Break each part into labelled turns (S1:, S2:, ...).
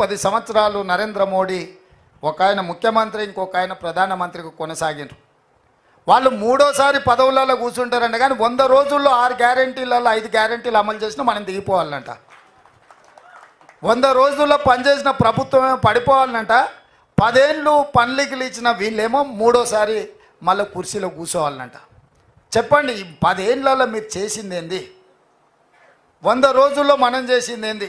S1: పది సంవత్సరాలు నరేంద్ర మోడీ ఒక ఆయన ముఖ్యమంత్రి ఇంకొక ఆయన ప్రధానమంత్రికి కొనసాగారు వాళ్ళు మూడోసారి పదవులలో కూర్చుంటారంట కానీ వంద రోజుల్లో ఆరు గ్యారంటీలలో ఐదు గ్యారంటీలు అమలు చేసినా మనం దిగిపోవాలంట. వంద రోజుల్లో పనిచేసిన ప్రభుత్వమే పడిపోవాలంట పదేళ్ళు పనులకి ఇచ్చిన వీళ్ళేమో మూడోసారి మళ్ళీ కుర్చీలో కూర్చోవాలంట. చెప్పండి ఈ పదేళ్ళలో మీరు చేసింది ఏంది? వంద రోజుల్లో మనం చేసింది ఏంది?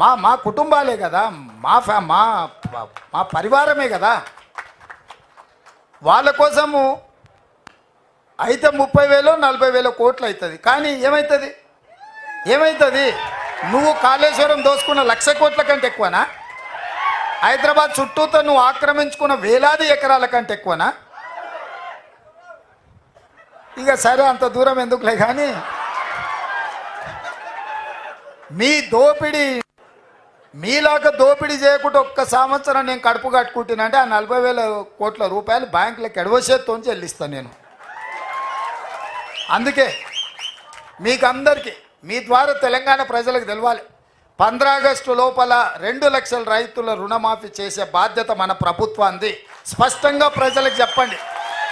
S1: మా మా కుటుంబాలే కదా. మా ఫ్యా మా మా పరివారమే కదా. వాళ్ళ కోసము అయితే ముప్పై వేలు నలభై వేల కోట్లు అవుతుంది కానీ ఏమవుతుంది ఏమవుతుంది నువ్వు కాళేశ్వరం దోసుకున్న లక్ష కోట్ల కంటే ఎక్కువనా? హైదరాబాద్ చుట్టూతో నువ్వు ఆక్రమించుకున్న వేలాది ఎకరాల కంటే ఎక్కువనా? ఇక సరే అంత దూరం ఎందుకులే కానీ మీ దోపిడీ మీలాగా దోపిడీ చేయకుండా ఒక్క సంవత్సరం నేను కడుపు కట్టుకుంటున్నానంటే ఆ నలభై వేల కోట్ల రూపాయలు బ్యాంకులకు ఎడవసేత్తో చెల్లిస్తాను నేను. అందుకే మీకందరికీ మీ ద్వారా తెలంగాణ ప్రజలకు తెలవాలి. పంద్రా ఆగస్టు లోపల రెండు లక్షల రైతుల రుణమాఫీ చేసే బాధ్యత మన ప్రభుత్వాన్ని స్పష్టంగా ప్రజలకు చెప్పండి.